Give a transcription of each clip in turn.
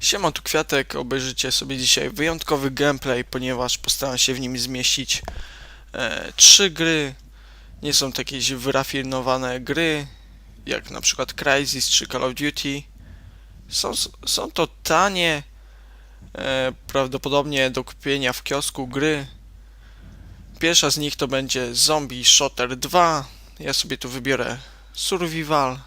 Siema, tu Kwiatek, obejrzycie sobie dzisiaj wyjątkowy gameplay, ponieważ postaram się w nim zmieścić e, trzy gry. Nie są to jakieś wyrafinowane gry, jak na przykład Crysis czy Call of Duty. Są, są to tanie, e, prawdopodobnie do kupienia w kiosku gry. Pierwsza z nich to będzie Zombie Shooter 2. Ja sobie tu wybiorę Survival.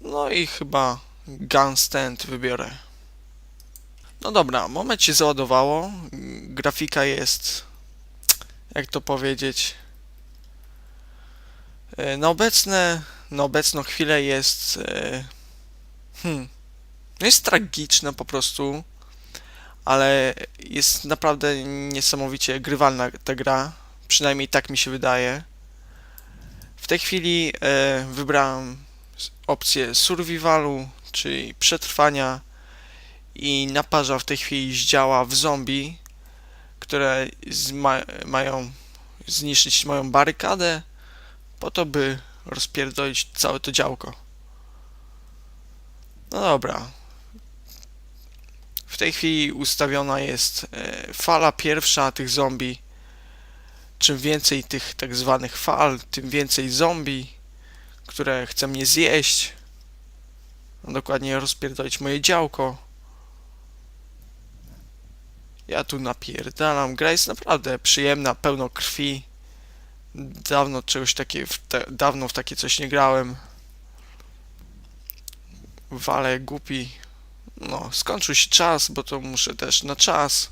No i chyba Gun Stand wybiorę. No dobra, moment się załadowało. Grafika jest, jak to powiedzieć, e, na obecne, na obecną chwilę jest, e, hmm, no jest tragiczna po prostu, ale jest naprawdę niesamowicie grywalna ta gra, przynajmniej tak mi się wydaje. W tej chwili e, wybrałem opcję survivalu, czyli przetrwania i naparza w tej chwili zdziała w zombie, które mają zniszczyć moją barykadę po to, by rozpierdolić całe to działko. No dobra. W tej chwili ustawiona jest e, fala pierwsza tych zombie. Czym więcej tych tak zwanych fal, tym więcej zombie, które chce mnie zjeść. No, dokładnie rozpierdolić moje działko. Ja tu napierdalam. Gra jest naprawdę przyjemna, pełno krwi. Dawno czegoś takie, w te, dawno w takie coś nie grałem. Wale głupi. No, skończył się czas, bo to muszę też na czas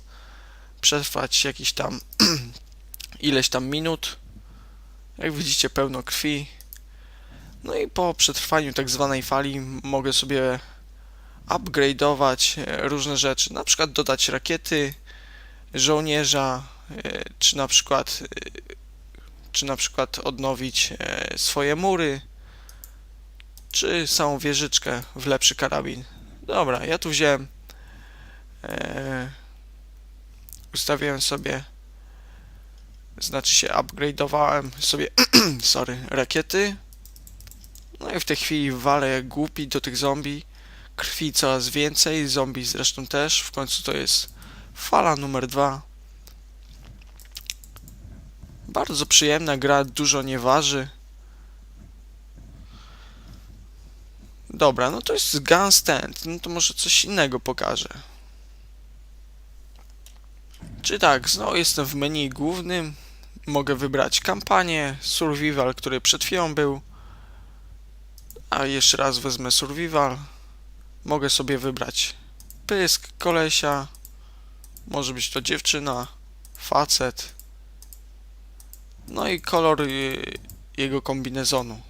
przetrwać jakiś tam ileś tam minut. Jak widzicie, pełno krwi. No i po przetrwaniu tak zwanej fali mogę sobie upgrade'ować e, różne rzeczy, na przykład dodać rakiety, żołnierza, e, czy na przykład e, czy na przykład odnowić swoje mury, czy samą wieżyczkę w lepszy karabin. Dobra, ja tu wziąłem ustawiłem sobie znaczy się upgrade'owałem sobie sorry, rakiety no i w tej chwili walę jak głupi do tych zombie. Krwi coraz więcej, zombie zresztą też. W końcu to jest fala numer dwa. Bardzo przyjemna gra, dużo nie waży. Dobra, no to jest Gun Stand. No to może coś innego pokażę. Czy tak, znowu jestem w menu głównym. Mogę wybrać kampanię, survival, który przed chwilą był. A jeszcze raz wezmę survival. Mogę sobie wybrać pysk kolesia. Może być to dziewczyna, facet. No i kolor jego kombinezonu.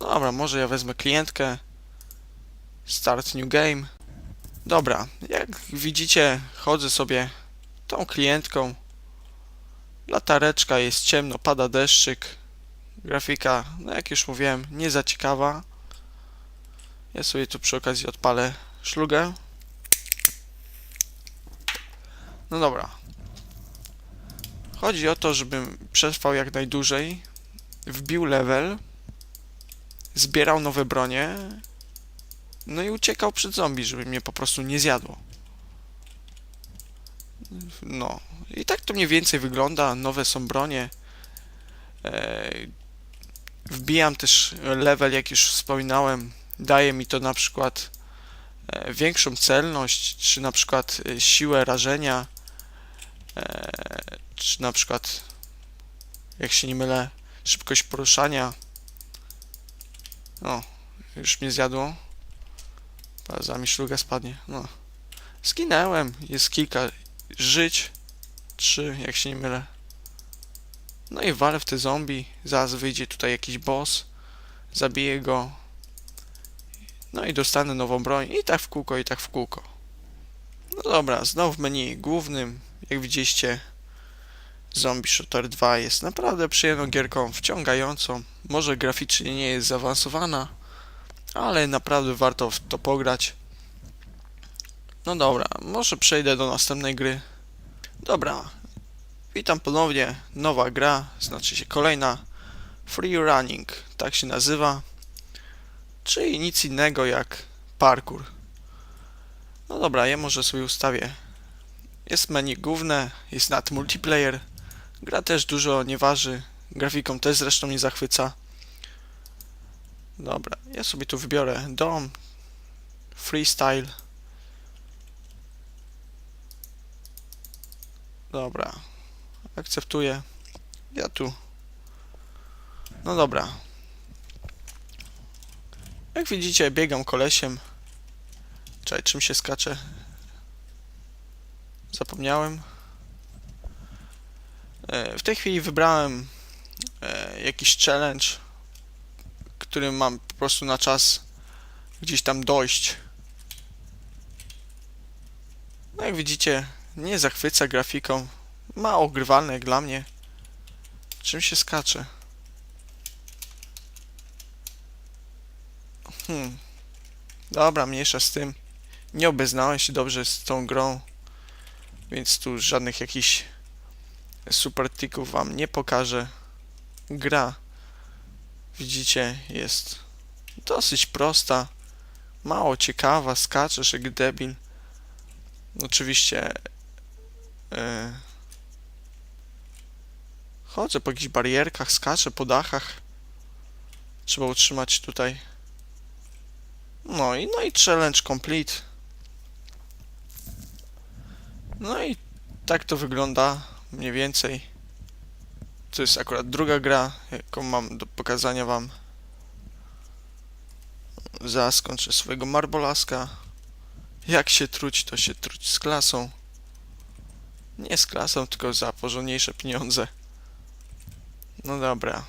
No dobra, może ja wezmę klientkę. Start new game. Dobra, jak widzicie, chodzę sobie tą klientką. Latareczka jest ciemno, pada deszczyk. Grafika, no jak już mówiłem, nie za ciekawa. Ja sobie tu przy okazji odpalę szlugę. No dobra. Chodzi o to, żebym przetrwał jak najdłużej, wbił level, zbierał nowe bronie, no i uciekał przed zombie, żeby mnie po prostu nie zjadło. No. I tak to mniej więcej wygląda. Nowe są bronie. Wbijam też level, jak już wspominałem. Daje mi to na przykład e, większą celność, czy na przykład e, siłę rażenia, e, czy na przykład, jak się nie mylę, szybkość poruszania. No, już mnie zjadło. Za mi szluga spadnie. No. Zginęłem. Jest kilka żyć. Trzy, jak się nie mylę. No i walę w te zombie. Zaraz wyjdzie tutaj jakiś boss. Zabiję go. No i dostanę nową broń. I tak w kółko, i tak w kółko. No dobra, znowu w menu głównym. Jak widzieliście, Zombie Shooter 2 jest naprawdę przyjemną gierką, wciągającą. Może graficznie nie jest zaawansowana, ale naprawdę warto w to pograć. No dobra, może przejdę do następnej gry. Dobra, witam ponownie. Nowa gra, znaczy się kolejna. Free Running, tak się nazywa. Czyli nic innego jak parkour. No dobra, ja może sobie ustawię. Jest menu główne, jest nad multiplayer. Gra też dużo nie waży. Grafiką też zresztą nie zachwyca. Dobra, ja sobie tu wybiorę dom, freestyle. Dobra, akceptuję. Ja tu. No dobra. Jak widzicie, biegam kolesiem. Czekaj, czym się skacze? Zapomniałem. E, W tej chwili wybrałem e, jakiś challenge, który mam po prostu na czas gdzieś tam dojść. No jak widzicie, nie zachwyca grafiką. Mało grywalne jak dla mnie. Czym się skacze? Hmm. Dobra, mniejsza z tym. Nie obeznałem się dobrze z tą grą, więc tu żadnych jakichś super tików wam nie pokażę. Gra, widzicie, jest dosyć prosta, mało ciekawa, skaczesz jak debil. Oczywiście e, chodzę po jakichś barierkach, skaczę po dachach. Trzeba utrzymać tutaj. No i, no i challenge complete. No i tak to wygląda mniej więcej. To jest akurat druga gra, jaką mam do pokazania wam. Zaraz skończę swojego marbolaska. Jak się truć, to się truć z klasą. Nie z klasą, tylko za porządniejsze pieniądze. No dobra.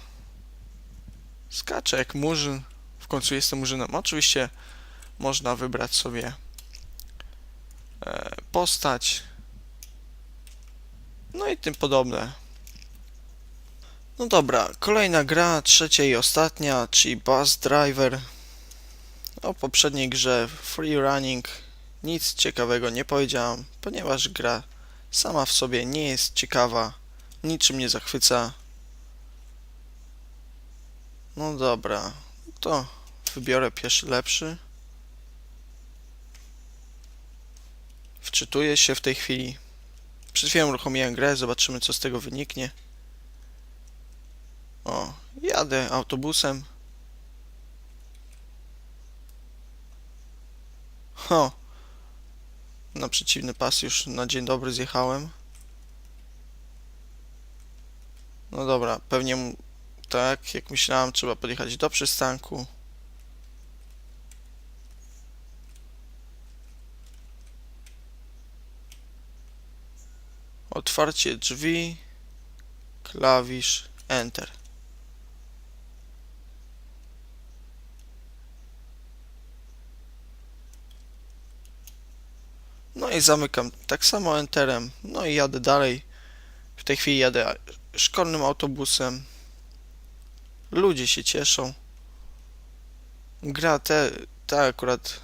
Skaczę jak murzyn. W końcu jestem murzynem. Oczywiście można wybrać sobie e, postać. No i tym podobne. No dobra, kolejna gra, trzecia i ostatnia, czyli Bus Driver. O poprzedniej grze Free Running nic ciekawego nie powiedziałam, ponieważ gra sama w sobie nie jest ciekawa, niczym nie zachwyca. No dobra, to wybiorę pierwszy lepszy. Wczytuję się w tej chwili. Przed chwilą uruchomiłem grę, zobaczymy co z tego wyniknie. O, jadę autobusem. Ho, na przeciwny pas już na dzień dobry zjechałem. No dobra, pewnie tak, jak myślałem, trzeba podjechać do przystanku. Otwarcie drzwi, klawisz, Enter. No i zamykam tak samo Enterem. No i jadę dalej. W tej chwili jadę szkolnym autobusem. Ludzie się cieszą. Gra te, ta akurat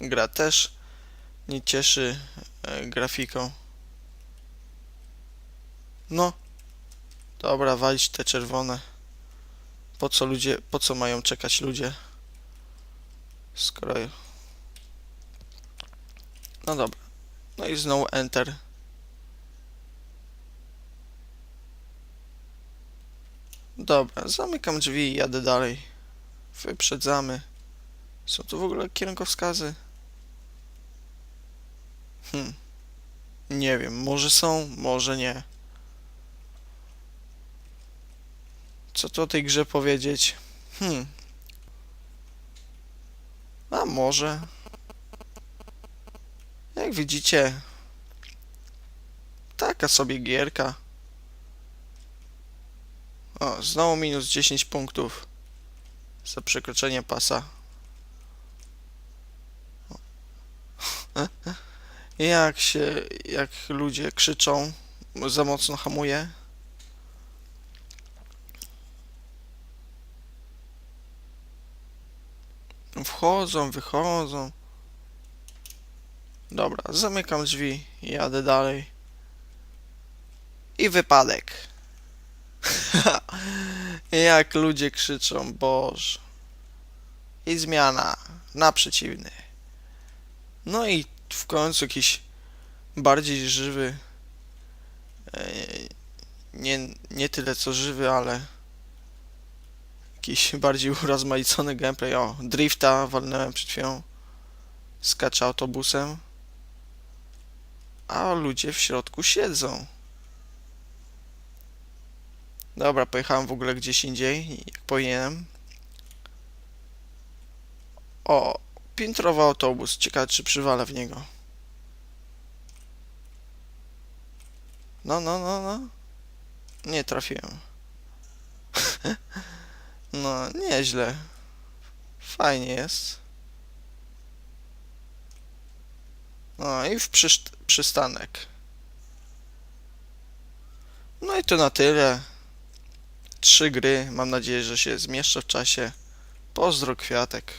gra też nie cieszy e, grafiką. No. Dobra, walić te czerwone. Po co ludzie, po co mają czekać ludzie? Skoro... No dobra. No i znowu Enter. Dobra, zamykam drzwi i jadę dalej. Wyprzedzamy. Są tu w ogóle kierunkowskazy? Hmm. Nie wiem, może są, może nie. Co tu o tej grze powiedzieć? Hmm. A może. Jak widzicie, taka sobie gierka. O, znowu minus 10 punktów za przekroczenie pasa. Jak się, jak ludzie krzyczą, za mocno hamuje. Wchodzą, wychodzą. Dobra, zamykam drzwi, jadę dalej. I wypadek. Jak ludzie krzyczą, Boże. I zmiana na przeciwny. No i w końcu jakiś bardziej żywy. e, Nie, nie tyle co żywy, ale jakiś bardziej urozmaicony gameplay. O, drifta walnąłem przed chwilą. Skaczę autobusem. A ludzie w środku siedzą. Dobra, pojechałem w ogóle gdzieś indziej, jak powinienem. O, piętrowy autobus. Ciekawe, czy przywalę w niego. No, no, no, no. Nie trafiłem. no, nieźle. Fajnie jest. No i w przyszt- przystanek. No i to na tyle. Trzy gry. Mam nadzieję, że się zmieszczę w czasie. Pozdro kwiatek.